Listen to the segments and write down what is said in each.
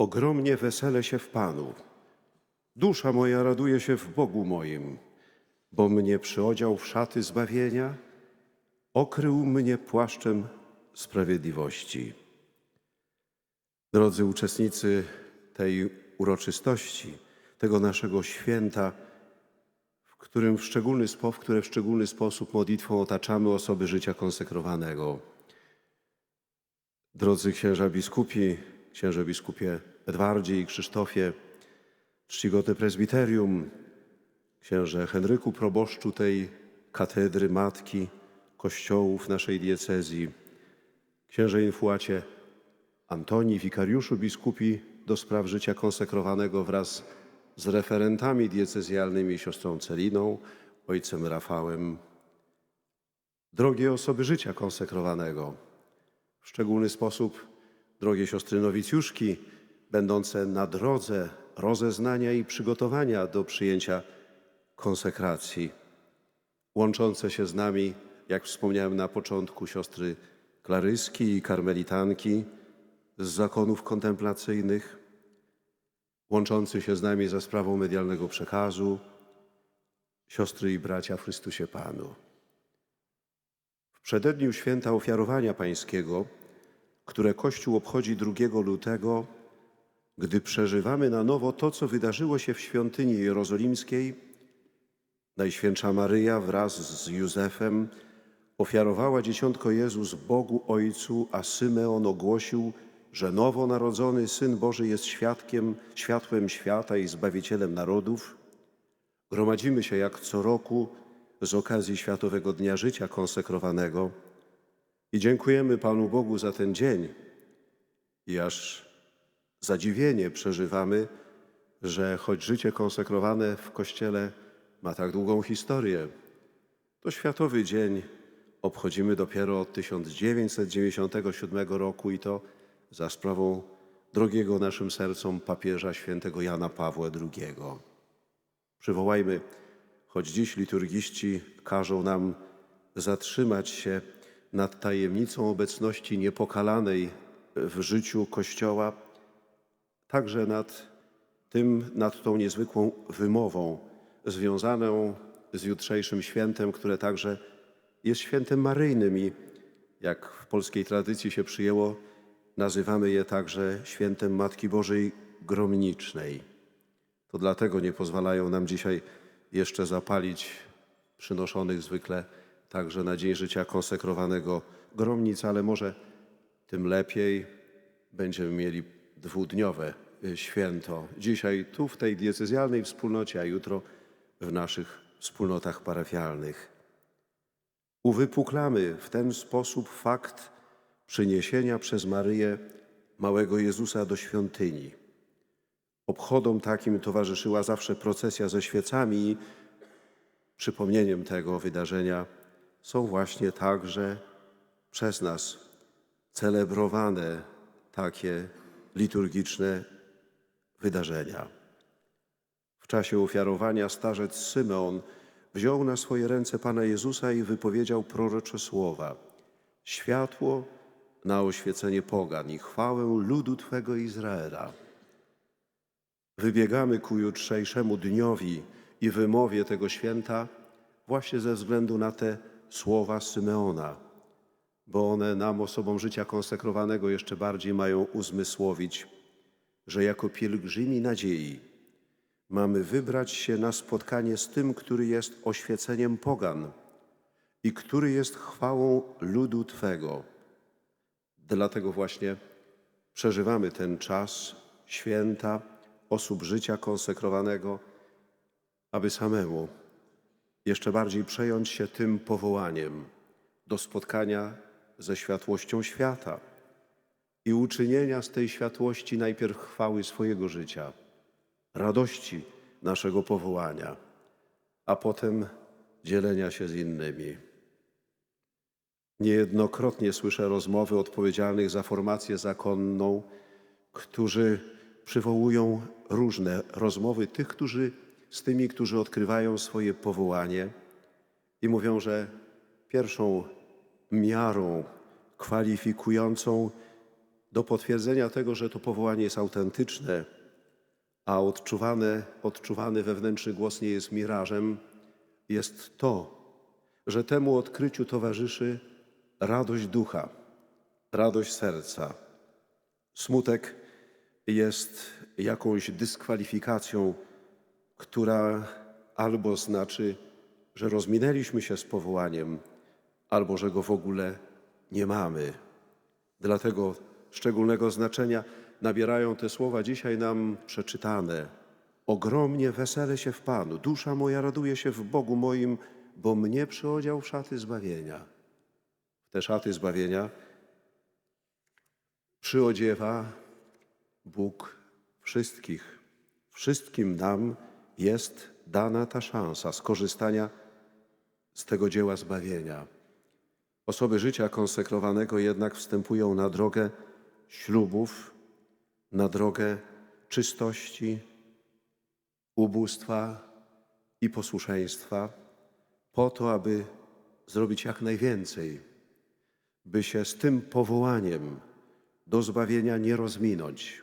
Ogromnie wesele się w Panu. Dusza moja raduje się w Bogu moim, bo mnie przyodział w szaty zbawienia, okrył mnie płaszczem sprawiedliwości. Drodzy uczestnicy tej uroczystości, tego naszego święta, w którym w szczególny spo, w które w szczególny sposób modlitwą otaczamy osoby życia konsekrowanego. Drodzy księża biskupi, księże biskupie Edwardzie i Krzysztofie, czcigodne prezbiterium, księże Henryku proboszczu tej katedry matki kościołów naszej diecezji, księże infuacie Antoni, wikariuszu biskupi do spraw życia konsekrowanego wraz z referentami diecezjalnymi siostrą Celiną, ojcem Rafałem. Drogie osoby życia konsekrowanego, w szczególny sposób drogie siostry nowicjuszki, będące na drodze rozeznania i przygotowania do przyjęcia konsekracji, łączące się z nami, jak wspomniałem na początku, siostry klaryski i karmelitanki z zakonów kontemplacyjnych, łączący się z nami za sprawą medialnego przekazu, siostry i bracia w Chrystusie Panu. W przededniu święta ofiarowania pańskiego, które Kościół obchodzi 2 lutego, gdy przeżywamy na nowo to, co wydarzyło się w świątyni jerozolimskiej, Najświętsza Maryja wraz z Józefem ofiarowała dzieciątko Jezus Bogu Ojcu, a Symeon ogłosił, że nowonarodzony Syn Boży jest świadkiem, światłem świata i Zbawicielem narodów. Gromadzimy się jak co roku z okazji Światowego Dnia Życia Konsekrowanego i dziękujemy Panu Bogu za ten dzień i aż zadziwienie przeżywamy, że choć życie konsekrowane w Kościele ma tak długą historię, to Światowy Dzień obchodzimy dopiero od 1997 roku i to za sprawą drogiego naszym sercom papieża świętego Jana Pawła II. Przywołajmy, choć dziś liturgiści każą nam zatrzymać się nad tajemnicą obecności niepokalanej w życiu Kościoła, także nad tym, nad tą niezwykłą wymową związaną z jutrzejszym świętem, które także jest świętem maryjnym i jak w polskiej tradycji się przyjęło, nazywamy je także świętem Matki Bożej Gromnicznej. To dlatego nie pozwalają nam dzisiaj jeszcze zapalić przynoszonych zwykle także na Dzień Życia konsekrowanego gromnic, ale może tym lepiej będziemy mieli dwudniowe y, święto. Dzisiaj tu w tej diecezjalnej wspólnocie, a jutro w naszych wspólnotach parafialnych. Uwypuklamy w ten sposób fakt przyniesienia przez Maryję małego Jezusa do świątyni. Obchodom takim towarzyszyła zawsze procesja ze świecami i przypomnieniem tego wydarzenia są właśnie także przez nas celebrowane takie liturgiczne wydarzenia. W czasie ofiarowania starzec Symeon wziął na swoje ręce Pana Jezusa i wypowiedział prorocze słowa: Światło na oświecenie pogan i chwałę ludu Twego Izraela. Wybiegamy ku jutrzejszemu dniowi i wymowie tego święta właśnie ze względu na te słowa Symeona, bo one nam, osobom życia konsekrowanego, jeszcze bardziej mają uzmysłowić, że jako pielgrzymi nadziei mamy wybrać się na spotkanie z tym, który jest oświeceniem pogan i który jest chwałą ludu Twego. Dlatego właśnie przeżywamy ten czas święta osób życia konsekrowanego, aby samemu jeszcze bardziej przejąć się tym powołaniem do spotkania ze światłością świata i uczynienia z tej światłości najpierw chwały swojego życia, radości naszego powołania, a potem dzielenia się z innymi. Niejednokrotnie słyszę rozmowy odpowiedzialnych za formację zakonną, którzy przywołują różne rozmowy tych, którzy z tymi, którzy odkrywają swoje powołanie i mówią, że pierwszą miarą kwalifikującą do potwierdzenia tego, że to powołanie jest autentyczne, a odczuwane, odczuwany wewnętrzny głos nie jest mirażem, jest to, że temu odkryciu towarzyszy radość ducha, radość serca. Smutek jest jakąś dyskwalifikacją, która albo znaczy, że rozminęliśmy się z powołaniem, albo że go w ogóle nie mamy. Dlatego szczególnego znaczenia nabierają te słowa dzisiaj nam przeczytane. Ogromnie wesele się w Panu, dusza moja raduje się w Bogu moim, bo mnie przyodział w szaty zbawienia. W te szaty zbawienia przyodziewa Bóg wszystkich. Wszystkim nam jest dana ta szansa skorzystania z tego dzieła zbawienia. Osoby życia konsekrowanego jednak wstępują na drogę ślubów, na drogę czystości, ubóstwa i posłuszeństwa, po to, aby zrobić jak najwięcej, by się z tym powołaniem do zbawienia nie rozminąć.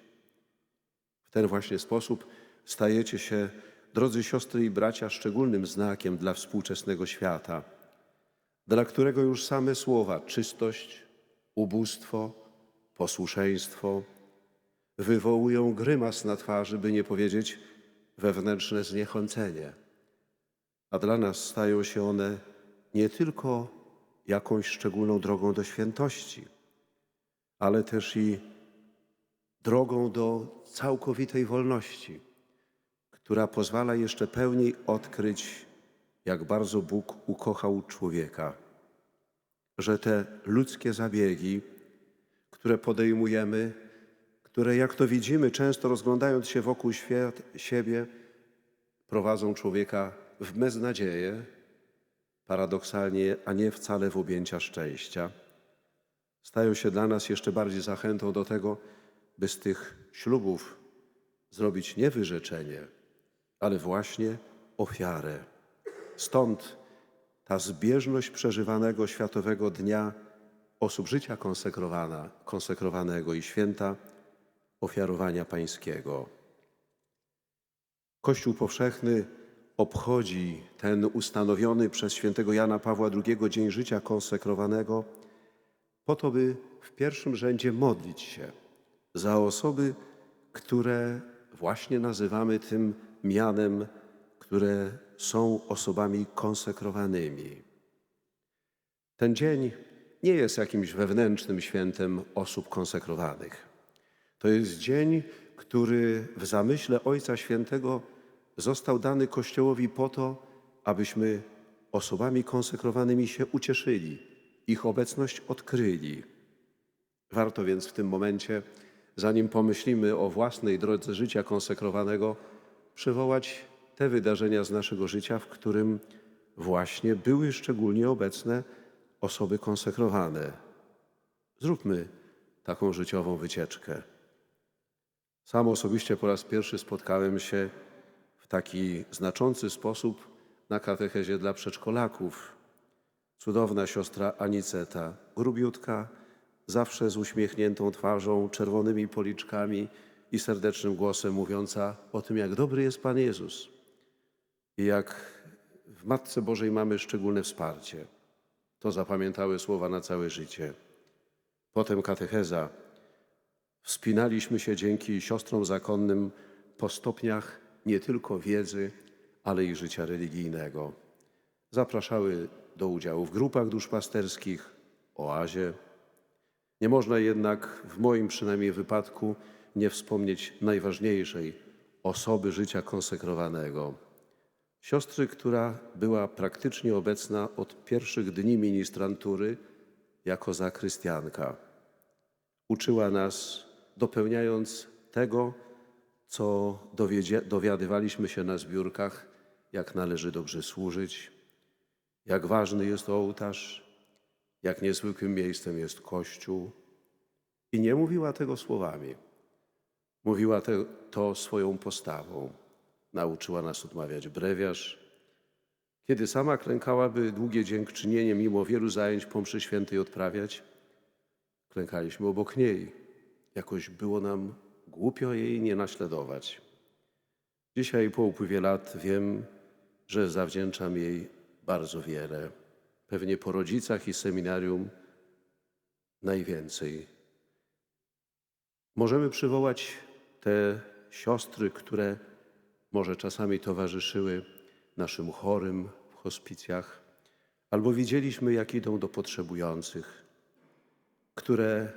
W ten właśnie sposób stajecie się, drodzy siostry i bracia, szczególnym znakiem dla współczesnego świata, dla którego już same słowa czystość, ubóstwo, posłuszeństwo wywołują grymas na twarzy, by nie powiedzieć wewnętrzne zniechęcenie. A dla nas stają się one nie tylko jakąś szczególną drogą do świętości, ale też i drogą do całkowitej wolności, która pozwala jeszcze pełniej odkryć, jak bardzo Bóg ukochał człowieka, że te ludzkie zabiegi, które podejmujemy, które, jak to widzimy, często rozglądając się wokół świat, siebie, prowadzą człowieka w beznadzieję, paradoksalnie, a nie wcale w objęcia szczęścia, stają się dla nas jeszcze bardziej zachętą do tego, by z tych ślubów zrobić nie wyrzeczenie, ale właśnie ofiarę. Stąd ta zbieżność przeżywanego Światowego Dnia osób życia konsekrowana, konsekrowanego i święta ofiarowania pańskiego. Kościół powszechny obchodzi ten ustanowiony przez świętego Jana Pawła II Dzień Życia Konsekrowanego po to, by w pierwszym rzędzie modlić się za osoby, które właśnie nazywamy tym mianem, które są osobami konsekrowanymi. Ten dzień nie jest jakimś wewnętrznym świętem osób konsekrowanych. To jest dzień, który w zamyśle Ojca Świętego został dany Kościołowi po to, abyśmy osobami konsekrowanymi się ucieszyli, ich obecność odkryli. Warto więc w tym momencie, zanim pomyślimy o własnej drodze życia konsekrowanego, przywołać te wydarzenia z naszego życia, w którym właśnie były szczególnie obecne osoby konsekrowane. Zróbmy taką życiową wycieczkę. Sam osobiście po raz pierwszy spotkałem się w taki znaczący sposób na katechezie dla przedszkolaków. Cudowna siostra Aniceta, grubiutka, zawsze z uśmiechniętą twarzą, czerwonymi policzkami i serdecznym głosem mówiąca o tym, jak dobry jest Pan Jezus i jak w Matce Bożej mamy szczególne wsparcie. To zapamiętały słowa na całe życie. Potem katecheza. Wspinaliśmy się dzięki siostrom zakonnym po stopniach nie tylko wiedzy, ale i życia religijnego. Zapraszały do udziału w grupach duszpasterskich, oazie. Nie można jednak, w moim przynajmniej wypadku, nie wspomnieć najważniejszej osoby życia konsekrowanego. Siostry, która była praktycznie obecna od pierwszych dni ministrantury jako zakrystianka. Uczyła nas, dopełniając tego, co dowiadywaliśmy się na zbiórkach, jak należy dobrze służyć, jak ważny jest ołtarz, jak niezwykłym miejscem jest Kościół. I nie mówiła tego słowami. Mówiła te, to swoją postawą. Nauczyła nas odmawiać brewiarz. Kiedy sama klękałaby długie dziękczynienie, mimo wielu zajęć po mszy świętej odprawiać, klękaliśmy obok niej. jakoś było nam głupio jej nie naśladować. Dzisiaj po upływie lat wiem, że zawdzięczam jej bardzo wiele. Pewnie po rodzicach i seminarium najwięcej. Możemy przywołać te siostry, które może czasami towarzyszyły naszym chorym w hospicjach, albo widzieliśmy, jak idą do potrzebujących, które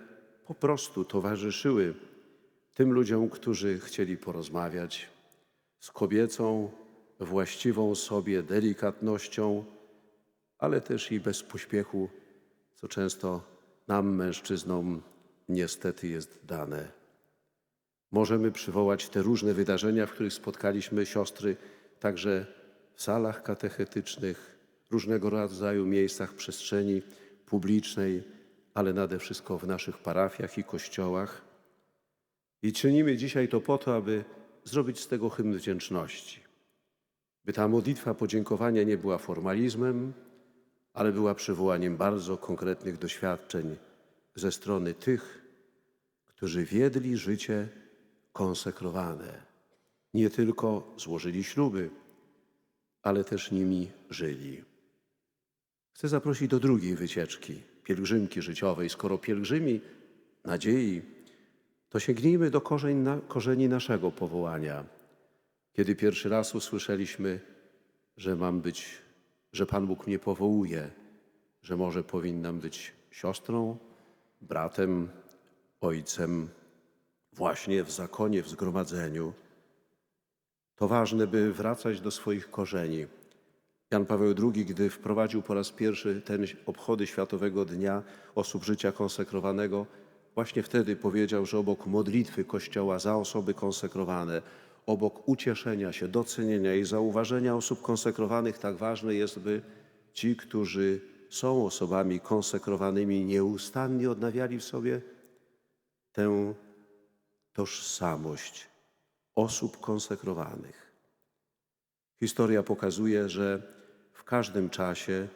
po prostu towarzyszyły tym ludziom, którzy chcieli porozmawiać z kobiecą, właściwą sobie delikatnością, ale też i bez pośpiechu, co często nam, mężczyznom, niestety jest dane. Możemy przywołać te różne wydarzenia, w których spotkaliśmy siostry, także w salach katechetycznych, różnego rodzaju miejscach przestrzeni publicznej, ale nade wszystko w naszych parafiach i kościołach. I czynimy dzisiaj to po to, aby zrobić z tego hymn wdzięczności. By ta modlitwa podziękowania nie była formalizmem, ale była przywołaniem bardzo konkretnych doświadczeń ze strony tych, którzy wiedli życie konsekrowane. Nie tylko złożyli śluby, ale też nimi żyli. Chcę zaprosić do drugiej wycieczki, pielgrzymki życiowej. Skoro pielgrzymi nadziei, to sięgnijmy do korzeń, na, korzeni naszego powołania. Kiedy pierwszy raz usłyszeliśmy, że mam być, że Pan Bóg mnie powołuje, że może powinnam być siostrą, bratem, ojcem, właśnie w zakonie, w zgromadzeniu, to ważne, by wracać do swoich korzeni. Jan Paweł II, gdy wprowadził po raz pierwszy ten obchody Światowego Dnia Osób Życia Konsekrowanego, właśnie wtedy powiedział, że obok modlitwy Kościoła za osoby konsekrowane, obok ucieszenia się, docenienia i zauważenia osób konsekrowanych, tak ważne jest, by ci, którzy są osobami konsekrowanymi, nieustannie odnawiali w sobie tę tożsamość osób konsekrowanych. Historia pokazuje, że w każdym czasie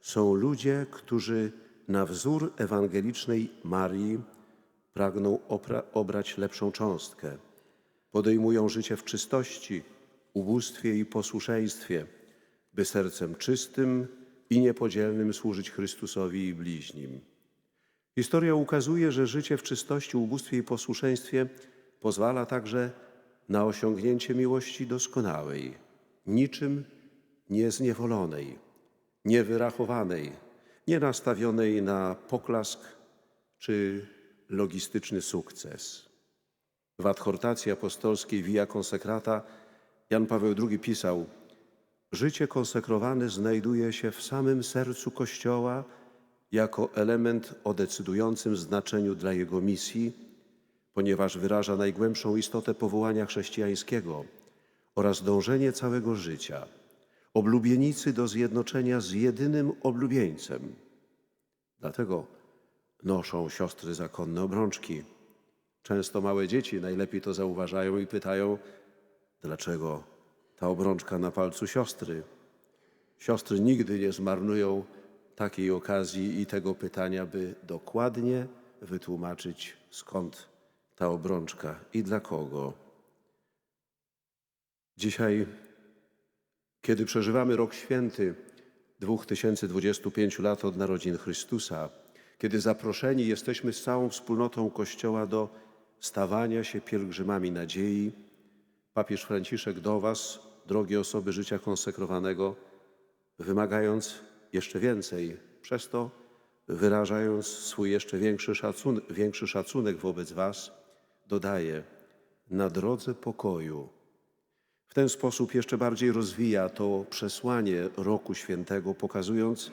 są ludzie, którzy na wzór ewangelicznej Marii pragną obrać lepszą cząstkę. Podejmują życie w czystości, ubóstwie i posłuszeństwie, by sercem czystym i niepodzielnym służyć Chrystusowi i bliźnim. Historia ukazuje, że życie w czystości, ubóstwie i posłuszeństwie pozwala także na osiągnięcie miłości doskonałej, niczym niezniewolonej, niewyrachowanej, nie nastawionej na poklask czy logistyczny sukces. W adhortacji apostolskiej Via Consecrata Jan Paweł II pisał: Życie konsekrowane znajduje się w samym sercu Kościoła jako element o decydującym znaczeniu dla jego misji, ponieważ wyraża najgłębszą istotę powołania chrześcijańskiego oraz dążenie całego życia, oblubienicy do zjednoczenia z jedynym oblubieńcem. Dlatego noszą siostry zakonne obrączki. Często małe dzieci najlepiej to zauważają i pytają, dlaczego ta obrączka na palcu siostry. Siostry nigdy nie zmarnują takiej okazji i tego pytania, by dokładnie wytłumaczyć, skąd ta obrączka i dla kogo. Dzisiaj, kiedy przeżywamy rok święty 2025 lat od narodzin Chrystusa, kiedy zaproszeni jesteśmy z całą wspólnotą Kościoła do stawania się pielgrzymami nadziei, papież Franciszek do Was, drogie osoby życia konsekrowanego, wymagając jeszcze więcej, przez to wyrażając swój jeszcze większy szacunek, większy szacunek wobec Was, dodaje na drodze pokoju. W ten sposób jeszcze bardziej rozwija to przesłanie roku świętego, pokazując,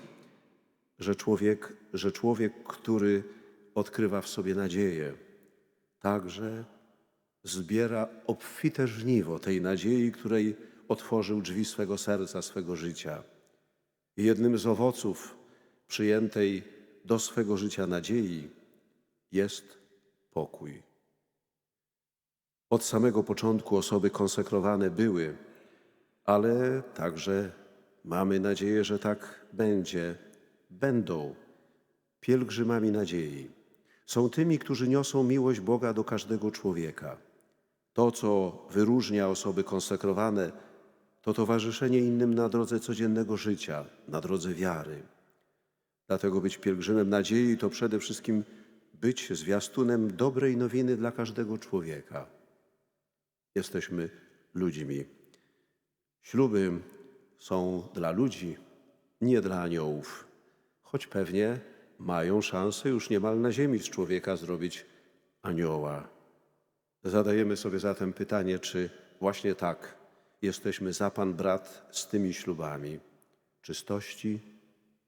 że człowiek, że człowiek, który odkrywa w sobie nadzieję, także zbiera obfite żniwo tej nadziei, której otworzył drzwi swego serca, swego życia. Jednym z owoców przyjętej do swego życia nadziei jest pokój. Od samego początku osoby konsekrowane były, ale także mamy nadzieję, że tak będzie, będą pielgrzymami nadziei. są tymi, którzy niosą miłość Boga do każdego człowieka. To, co wyróżnia osoby konsekrowane, to towarzyszenie innym na drodze codziennego życia, na drodze wiary. Dlatego być pielgrzymem nadziei to przede wszystkim być zwiastunem dobrej nowiny dla każdego człowieka. Jesteśmy ludźmi. Śluby są dla ludzi, nie dla aniołów, choć pewnie mają szansę już niemal na ziemi z człowieka zrobić anioła. Zadajemy sobie zatem pytanie, czy właśnie tak jesteśmy za Pan brat z tymi ślubami czystości,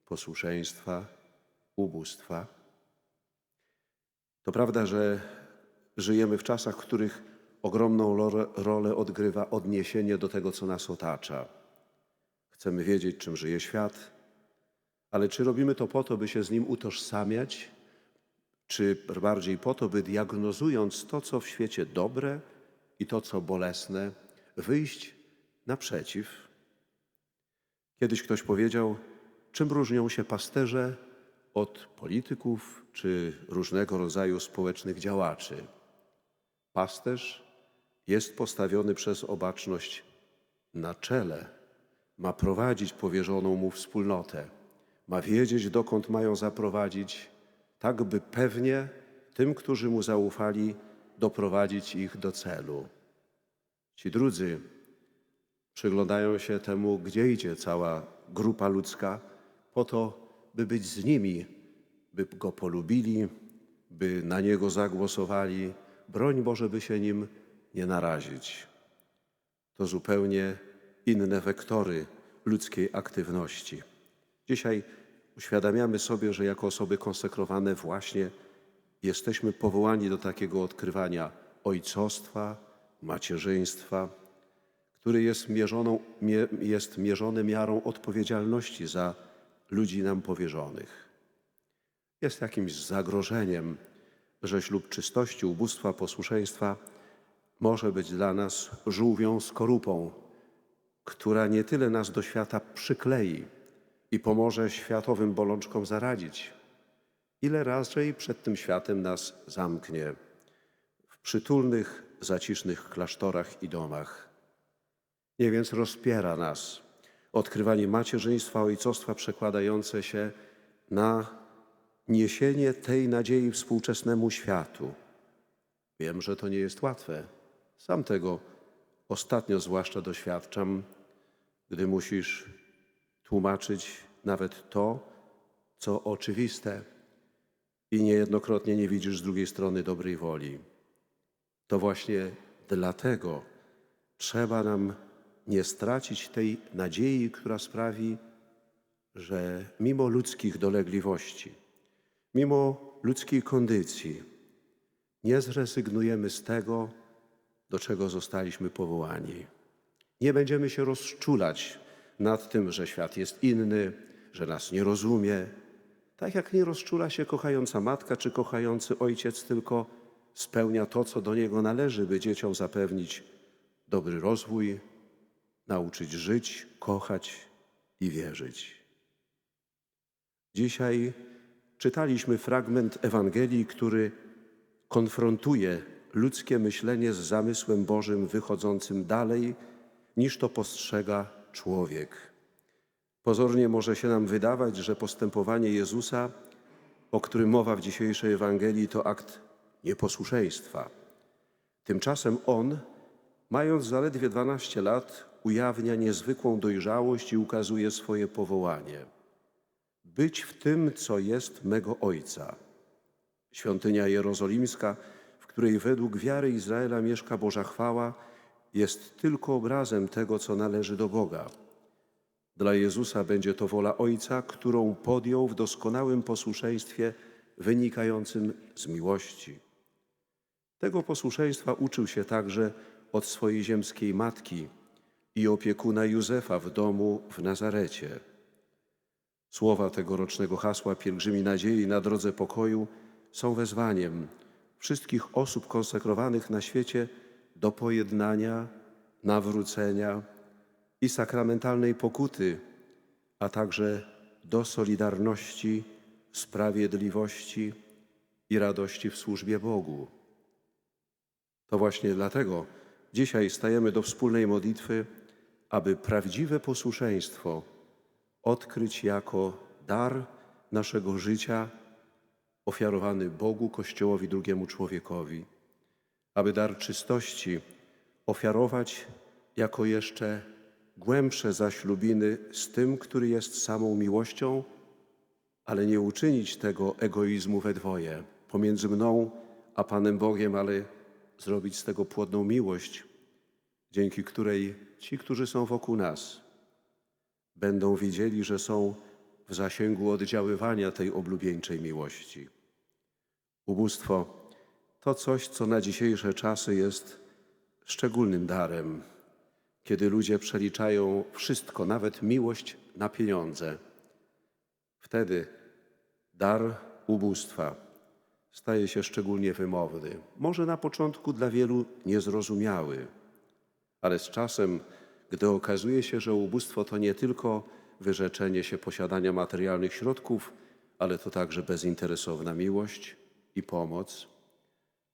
posłuszeństwa, ubóstwa. To prawda, że żyjemy w czasach, w których ogromną rolę odgrywa odniesienie do tego, co nas otacza. Chcemy wiedzieć, czym żyje świat, ale czy robimy to po to, by się z nim utożsamiać, czy bardziej po to, by diagnozując to, co w świecie dobre i to, co bolesne, wyjść naprzeciw? Kiedyś ktoś powiedział, czym różnią się pasterze od polityków czy różnego rodzaju społecznych działaczy. Pasterz jest postawiony przez obaczność na czele, ma prowadzić powierzoną mu wspólnotę, ma wiedzieć, dokąd mają zaprowadzić, tak by pewnie tym, którzy mu zaufali, doprowadzić ich do celu. Ci drudzy przyglądają się temu, gdzie idzie cała grupa ludzka, po to, by być z nimi, by go polubili, by na niego zagłosowali, broń Boże, by się nim nie narazić. To zupełnie inne wektory ludzkiej aktywności. Dzisiaj uświadamiamy sobie, że jako osoby konsekrowane właśnie jesteśmy powołani do takiego odkrywania ojcostwa, macierzyństwa, który jest, mierzoną, mie, jest mierzony miarą odpowiedzialności za ludzi nam powierzonych. Jest jakimś zagrożeniem, że ślub czystości, ubóstwa, posłuszeństwa może być dla nas żółwią skorupą, która nie tyle nas do świata przyklei i pomoże światowym bolączkom zaradzić, ile raczej przed tym światem nas zamknie w przytulnych, zacisznych klasztorach i domach. Nie więc rozpiera nas odkrywanie macierzyństwa, ojcostwa przekładające się na niesienie tej nadziei współczesnemu światu. Wiem, że to nie jest łatwe. Sam tego ostatnio zwłaszcza doświadczam, gdy musisz tłumaczyć nawet to, co oczywiste i niejednokrotnie nie widzisz z drugiej strony dobrej woli. To właśnie dlatego trzeba nam nie stracić tej nadziei, która sprawi, że mimo ludzkich dolegliwości, mimo ludzkiej kondycji, nie zrezygnujemy z tego, do czego zostaliśmy powołani. Nie będziemy się rozczulać nad tym, że świat jest inny, że nas nie rozumie. Tak jak nie rozczula się kochająca matka czy kochający ojciec, tylko spełnia to, co do niego należy, by dzieciom zapewnić dobry rozwój, nauczyć żyć, kochać i wierzyć. Dzisiaj czytaliśmy fragment Ewangelii, który konfrontuje ludzkie myślenie z zamysłem Bożym wychodzącym dalej niż to postrzega człowiek. Pozornie może się nam wydawać, że postępowanie Jezusa, o którym mowa w dzisiejszej Ewangelii, to akt nieposłuszeństwa. Tymczasem On, mając zaledwie 12 lat, ujawnia niezwykłą dojrzałość i ukazuje swoje powołanie. Być w tym, co jest mego Ojca. Świątynia jerozolimska, w której według wiary Izraela mieszka Boża chwała, jest tylko obrazem tego, co należy do Boga. Dla Jezusa będzie to wola Ojca, którą podjął w doskonałym posłuszeństwie wynikającym z miłości. Tego posłuszeństwa uczył się także od swojej ziemskiej matki i opiekuna Józefa w domu w Nazarecie. Słowa tegorocznego hasła Pielgrzymi Nadziei na drodze pokoju są wezwaniem wszystkich osób konsekrowanych na świecie do pojednania, nawrócenia i sakramentalnej pokuty, a także do solidarności, sprawiedliwości i radości w służbie Bogu. To właśnie dlatego dzisiaj stajemy do wspólnej modlitwy, aby prawdziwe posłuszeństwo odkryć jako dar naszego życia ofiarowany Bogu, Kościołowi, drugiemu człowiekowi, aby dar czystości ofiarować jako jeszcze głębsze zaślubiny z tym, który jest samą miłością, ale nie uczynić tego egoizmu we dwoje pomiędzy mną a Panem Bogiem, ale zrobić z tego płodną miłość, dzięki której ci, którzy są wokół nas, będą widzieli, że są w zasięgu oddziaływania tej oblubieńczej miłości. Ubóstwo to coś, co na dzisiejsze czasy jest szczególnym darem, kiedy ludzie przeliczają wszystko, nawet miłość na pieniądze. Wtedy dar ubóstwa staje się szczególnie wymowny. Może na początku dla wielu niezrozumiały, ale z czasem, gdy okazuje się, że ubóstwo to nie tylko wyrzeczenie się posiadania materialnych środków, ale to także bezinteresowna miłość i pomoc,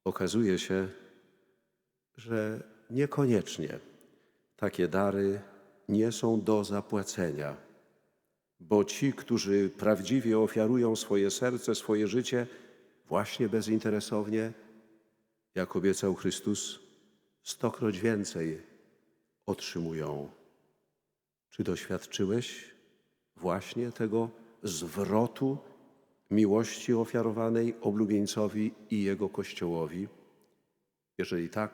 okazuje się, że niekoniecznie takie dary nie są do zapłacenia, bo ci, którzy prawdziwie ofiarują swoje serce, swoje życie właśnie bezinteresownie, jak obiecał Chrystus, stokroć więcej otrzymują. Czy doświadczyłeś właśnie tego zwrotu miłości ofiarowanej oblubieńcowi i jego kościołowi? Jeżeli tak,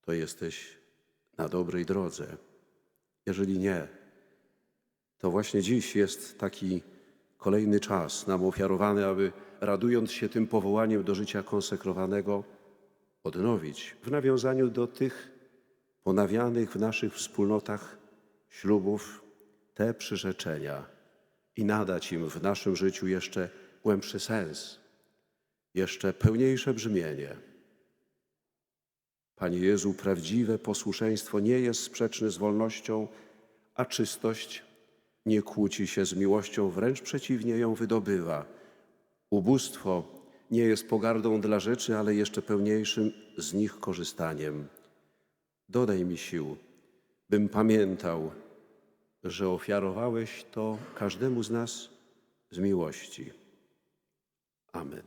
to jesteś na dobrej drodze. Jeżeli nie, to właśnie dziś jest taki kolejny czas nam ofiarowany, aby radując się tym powołaniem do życia konsekrowanego, odnowić w nawiązaniu do tych ponawianych w naszych wspólnotach ślubów te przyrzeczenia i nadać im w naszym życiu jeszcze głębszy sens, jeszcze pełniejsze brzmienie. Panie Jezu, prawdziwe posłuszeństwo nie jest sprzeczne z wolnością, a czystość nie kłóci się z miłością, wręcz przeciwnie ją wydobywa. Ubóstwo nie jest pogardą dla rzeczy, ale jeszcze pełniejszym z nich korzystaniem. Dodaj mi sił, bym pamiętał, że ofiarowałeś to każdemu z nas z miłości. Amen.